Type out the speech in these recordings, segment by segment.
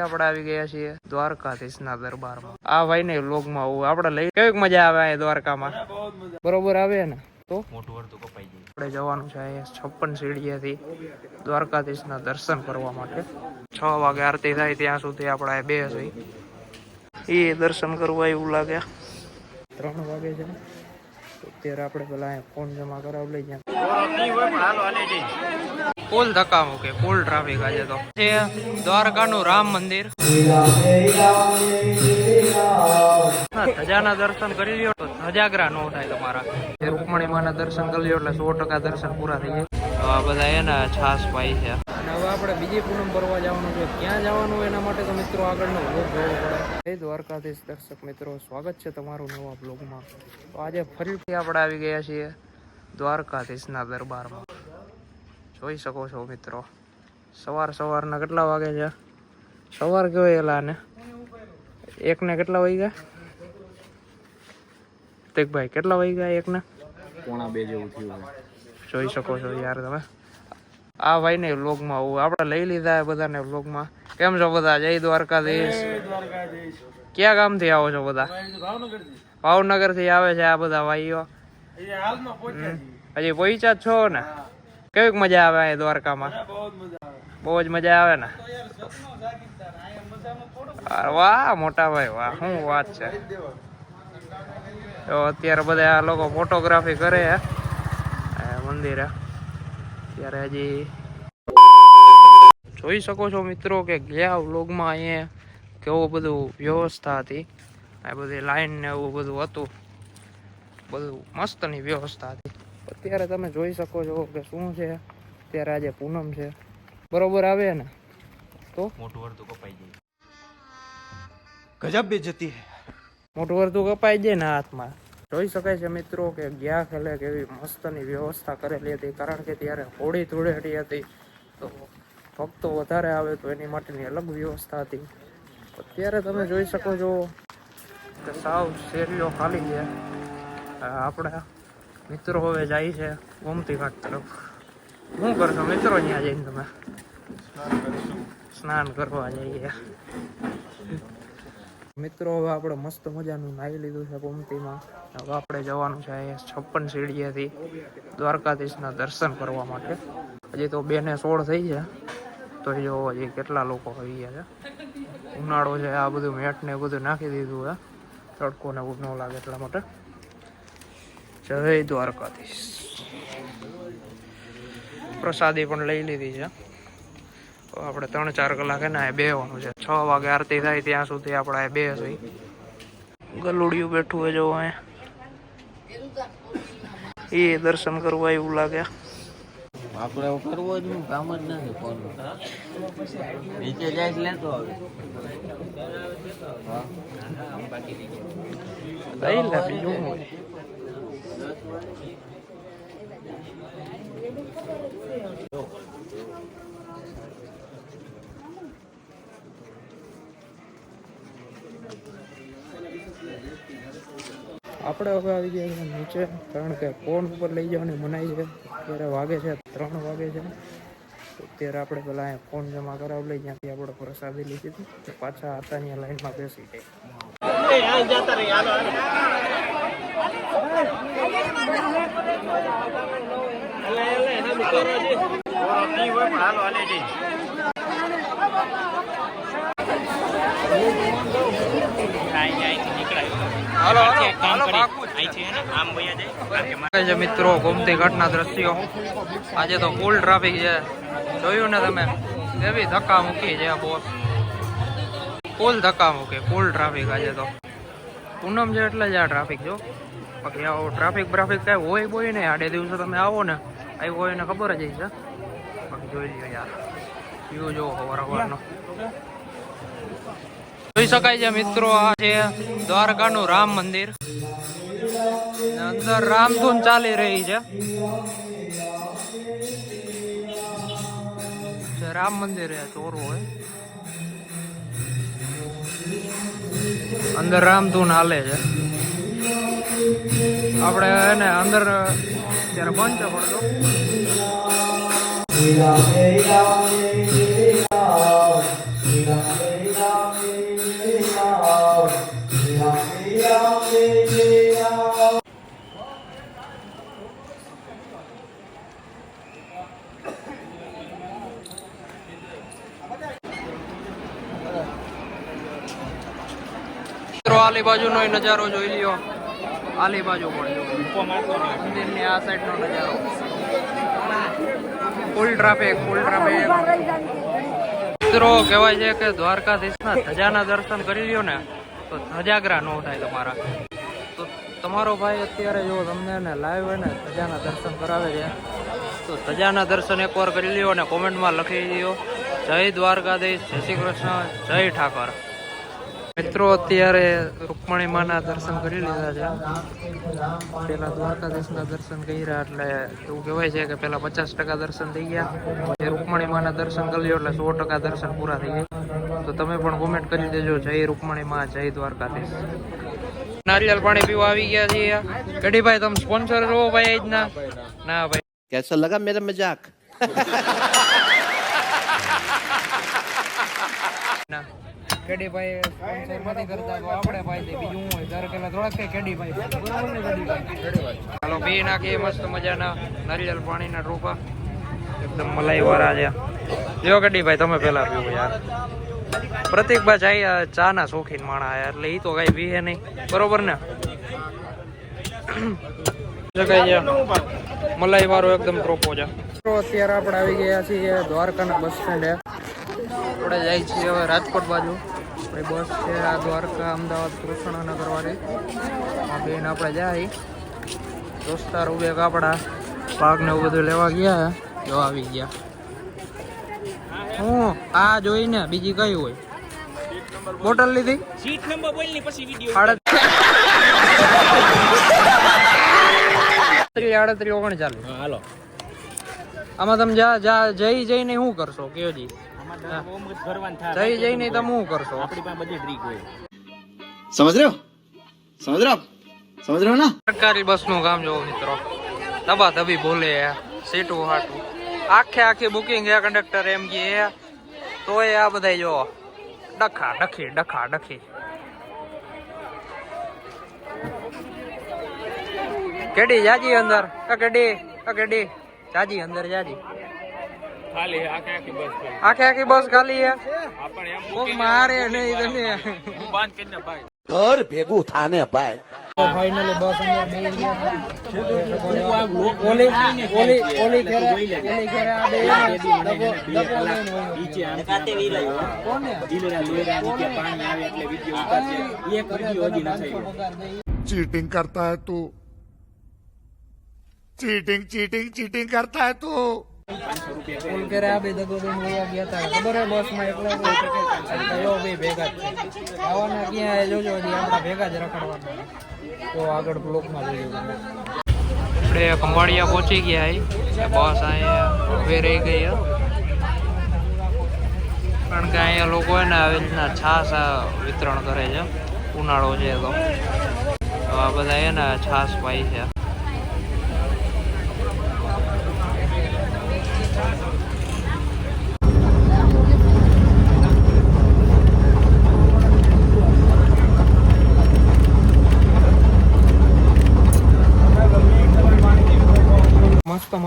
આપણે આવી ગયા છીએ દ્વારકાધીશના દરબારમાં. આ ભાઈ ને વ્લોગમાં આવું આપણે લઈ કેવી મજા આવે આ દ્વારકામાં? બરોબર આવે ને? તો? આપણે જવાનું છે અહીંયા છપ્પન સીડીએથી દ્વારકાધીશના દર્શન કરવા માટે. છ વાગે આરતી થાય ત્યાં સુધી આપણે બે છીએ. એ દર્શન કરવા એવું લાગે. ત્રણ વાગે છે અત્યારે આપણે પેલા અહીંયા ફોન જમા કરાવી લઈ જાય ફૂલ ધક્કા મૂકે, ફૂલ ટ્રાફિક આજે તો. છે દ્વારકાનું રામ મંદિર. ધજાના દર્શન કરી લ્યો. તો ધજાગરા નો થાય તમારા. એ રૂકમણી માના દર્શન કરી લ્યો એટલે સો ટકા દર્શન પૂરા થઈ જાય. તો આ બધા એના છાસ પાઈ છે. અને હવે આપણે બીજી પૂનમ ભરવા જવાનું છે. ક્યાં જવાનું એના માટે તો મિત્રો આગળનો વ્લોગ જોવો પડે. એ દ્વારકાધીશ દર્શક મિત્રો. સ્વાગત છે તમારું નવા બ્લોગમાં તો આજે ફરીથી આપણે આવી ગયા છીએ દ્વારકાધીશના દરબારમાં. જોઈ શકો છો મિત્રો. સવાર સવારના કેટલા વાગે છે? સવાર કહેવાય એલા ને. એકને કેટલા વાગ્યા? ભાઈ કેટલા વાગ્યા એકને? પોણા બે જેવું થયું જોઈ શકો છો યાર તમે. આ ભાઈ ને વ્લોગમાં આવું. આપણે લઈ લીધા બધાને વ્લોગમાં. કેમ છો બધા? જય દ્વારકાધીશ. ક્યાં ગામથી આવો છો બધા? ભાવનગરથી આવે છે આ બધા ભાઈઓ. હજી પહોંચ્યા જ છો ને? કેવી મજા આવે અહીં દ્વારકામાં? બહુ જ મજા આવે. ને? વાહ મોટા ભાઈ વાહ શું વાત છે? તો અત્યારે બધા આ લોકો ફોટોગ્રાફી કરે મંદિરે ત્યારે હજી જોઈ શકો છો મિત્રો કે ગયા વ્લોગમાં અહીંયા કેવું બધું વ્યવસ્થા હતી. આ બધી લાઈન ને એવું બધું હતું. બધું મસ્તની વ્યવસ્થા હતી. અત્યારે તમે જોઈ શકો છો કે શું છે. અત્યારે આજે પૂનમ છે. બરોબર આવે ને? તો? મોટું વર્તું કપાઈ જાય. ગજબ બે જતી મોટું વર્તું કપાઈ જાય ને હાથમાં. જોઈ શકાય છે મિત્રો કે ગયા ખેલે કેવી મસ્તની વ્યવસ્થા કરેલી હતી કારણ કે ત્યારે હોળી ધૂળેટી હતી. તો ભક્તો વધારે આવે તો એની માટેની અલગ વ્યવસ્થા હતી. અત્યારે તમે જોઈ શકો છો કે સાવ શેરીઓ ખાલી છે. આપણે આપણા મિત્રો હવે જાય છે ગોમતી ઘાટ તરફ. શું કરશો મિત્રો અહીંયા જઈને તમે? સ્નાન કરવા જઈએ. મિત્રો હવે આપણે મસ્ત મજાનું નાહી લીધું છે ગોમતીમાં. હવે આપણે જવાનું છે એ છપ્પન સીડીએથી દ્વારકાધીશના દર્શન કરવા માટે. હજી તો બે ને સોળ થઈ છે. તો જો હજી કેટલા લોકો આવી ગયા છે. ઉનાળો છે, આ બધું મેટ ને બધું નાખી દીધું છે. તડકો ને એવું ન લાગે એટલા માટે. જય દ્વારકાધીશ. પ્રસાદી પણ લઈ લીધી છે. આપણે ત્રણ ચાર કલાક એના બેવાનું છે. છ વાગે આરતી થાય ત્યાં સુધી આપણે આ બે છીએ ગલુડિયું બેઠું હોય જો અહીંયા. એ દર્શન કરવા એવું લાગે. આપણે કરવો જ કામ જ નથી ફોન નીચે જાય લેતો આવે. લઈ લે બીજું. આપણે હવે આવી ગયા છે નીચે, કારણ કે ફોન ઉપર લઈ જવાની મનાઈ છે. અત્યારે વાગે છે, ત્રણ વાગે છે. અત્યારે આપણે પેલા અહીંયા ફોન જમા કરાવી લઈ જ્યાંથી આપણે પ્રસાદી લીધી હતી. પાછા હતા ત્યાં લાઈનમાં બેસી હાલો. મિત્રો, ગોમતી ઘટના દ્રશ્યો. આજે તો ફૂલ ટ્રાફિક છે. જોયું ને તમે? એવી ધક્કા મૂકી છે બોસ ફૂલ ધક્કા મૂકે ફૂલ ટ્રાફિક આજે તો. પૂનમ છે એટલે જ આ ટ્રાફિક જો. બાકી આવો ટ્રાફિક બ્રાફિક કાંઈ હોય બોય ને આડે દિવસે તમે આવો ને, આવ્યો હોય ને ખબર જ છે બાકી જોઈ લ્યો યાર. વ્યૂ જોવો હવારનો. જોઈ શકાય છે મિત્રો, આ છે દ્વારકાનું રામ મંદિર. અંદર રામધૂન ચાલી રહી છે. રામ મંદિર ચોરું હોય. અંદર રામધૂન હાલે છે. આપણે એને અંદર ત્યારે બંધ છે પડતો. મિત્રો આલી બાજુનો નજારો જોઈ લ્યો. આલી બાજુ પણ મંદિરની આ સાઈડનો નજારો. ફૂલ ટ્રાફિક ફૂલ ટ્રાફિક મિત્રો કહેવાય છે કે દ્વારકાધીશના ધજાના દર્શન કરી લ્યો ને તો ધજાગરા ન થાય તમારા. તો તમારો ભાઈ અત્યારે જો તમને ને લાઈવ હોય ને ધજાના દર્શન કરાવે છે તો ધજાના દર્શન એકવાર કરી લ્યો અને કોમેન્ટમાં લખી દો જય દ્વારકાધીશ જય શ્રી કૃષ્ણ જય ઠાકર. મિત્રો અત્યારે રૂકમણી માના દર્શન કરી લીધા છે. પેલા દ્વારકાધીશના દર્શન કર્યા એટલે એવું કેવાય છે કે પેલા પચાસ ટકા દર્શન થઈ ગયા. જે રૂકમણી માના દર્શન કરી લ્યો એટલે સો ટકા દર્શન પૂરા થઈ ગયા. તો તમે પણ કોમેન્ટ કરી દેજો. જય રૂકમણી માં જય દ્વારકાધીશ. નારિયેલ પાણી પીવા આવી ગયા છીએ. કઢીભાઈ તમે સ્પોન્સર રહો ભાઈ આજના? ના ના ભાઈ. કેસા લગા મેરા મજાક? ના. કેડીભાઈ સ્પોન્સર નથી કરતા તો આપણે ભાઈ થી બીજું હોય ત્યારે કે થોડાક કઈ કેડીભાઈ બરાબર ને કેડીભાઈ ચાલો પી નાખીએ મસ્ત મજાના નારિયેળ પાણીના ટોપા. એકદમ મલાઈ વાળા છે. લ્યો કેડીભાઈ તમે પેલા પીવો યાર. પ્રતિકભાઈ જાય ચા ના શોખીન માણા એટલે ઈ તો કઈ પીએ નહીં. બરોબર ને? જો મલાઈ વાળો એકદમ ટ્રોપો છે. અત્યારે આપણે આવી ગયા છીએ દ્વારકાના બસ સ્ટેન્ડે. આપણે જાય છીએ હવે રાજકોટ બાજુ. આપણી બસ છે આ દ્વારકા અમદાવાદ કૃષ્ણનગર વાળી. આ બેન આપણે જાય. દોસ્તાર ઉભે કાપડા પાક ને એવું બધું લેવા ગયા જો આવી ગયા. હું આ જોઈને બીજી કઈ હોય? બોટલ લીધી? સીટ નંબર બોલની પછી વિડિયો આડત્રીસ ઓગણ ચાલે હાલો. આમાં તમે જા જા જઈ જઈને શું કરશો? કયો જી જઈ જઈ નહીં તમે શું કરશો? આપણી પાસે બધી ટ્રીક હોય. સમજ રહ્યો? સમજ રહ્યો? સમજ રહ્યો ને? સરકારી બસનું કામ જોવો મિત્રો. દબા દબી બોલે સીટું હાટું. આખે આખી બુકિંગ હે કંડક્ટર એમ કે તો એ આ બધા જો ડખા ડખી ડખા ડખી. કેડી જાજી અંદર? કેડી કેડી. જાજી અંદર જાજી. ખાલી આખે આખી બસ ખાલી. આખે આખી બસ ખાલી હે પણ એમ બુકિંગ મારે નહીં તને હું બાંધ કરીને ભાઈ. ઘર ભેગું થાને ભાઈ. ચીટિંગ કરતા તું. ચીટિંગ ચીટિંગ ચીટિંગ કરતા તું. આપણે ખંભાળિયા પહોંચી ગયા હે. બસ અહીંયા ઉભે રહી ગઈ કારણ કે અહીંયા લોકો એને આવી રીતના છાસ વિતરણ કરે છે. ઉનાળો છે તો. આ બધા એના છાસ પાઈ છે.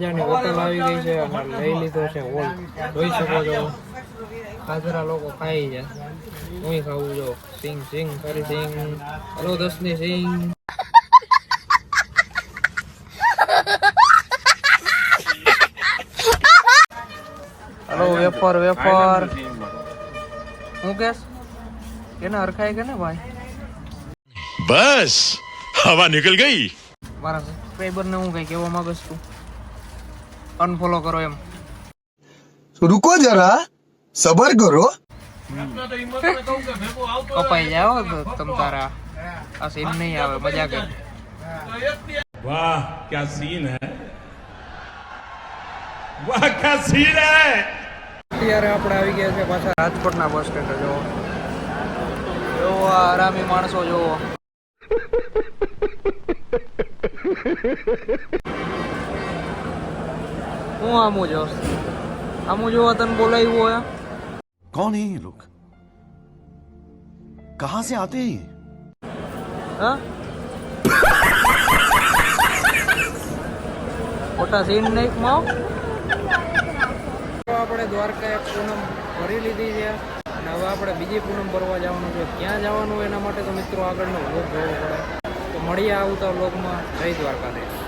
મજાની હોટલ આવી ગઈ છે અને લઈ લીધો છે હોલ જોઈ શકો છો. ખાજરા લોકો ખાઈ છે. હું ખાવું જો. સિંગ સિંગ કરી સિંગ. હલો દસની સિંગ. Hello wafer wafer. હું કેસ? કેને હરખાય કે ને ભાઈ? બસ હવા નીકળ ગઈ. મારા સબસ્ક્રાઈબર ને હું કઈ કહેવા માંગુ છું? અનફોલો કરો એમ. રૂકો જરા સબર કરો. કપાઈ જાવ તમ તારા આ સીન નહીં આવે મજા કર. વાહ ક્યા સીન હે? વાહ ક્યા સીન હે? અત્યારે આપણે આવી ગયા છે પાછા રાજકોટના બસ સ્ટેન્ડ જો એવો આરામી માણસો જોવો હું આમું જો આમું જોવા તને બોલાવ્યું હોય कौन है ये लोग कहां से आते हैं ये? હા મોટા સીન નાઈકમાં આપણે દ્વારકા એક પૂનમ ભરી લીધી છે અને હવે આપણે બીજી પૂનમ ભરવા જવાનું છે ક્યાં જવાનું એના માટે તો મિત્રો આગળનો વ્લોગ જોવો પડે તો મળીએ આવતા વ્લોગમાં જય દ્વારકાધીશ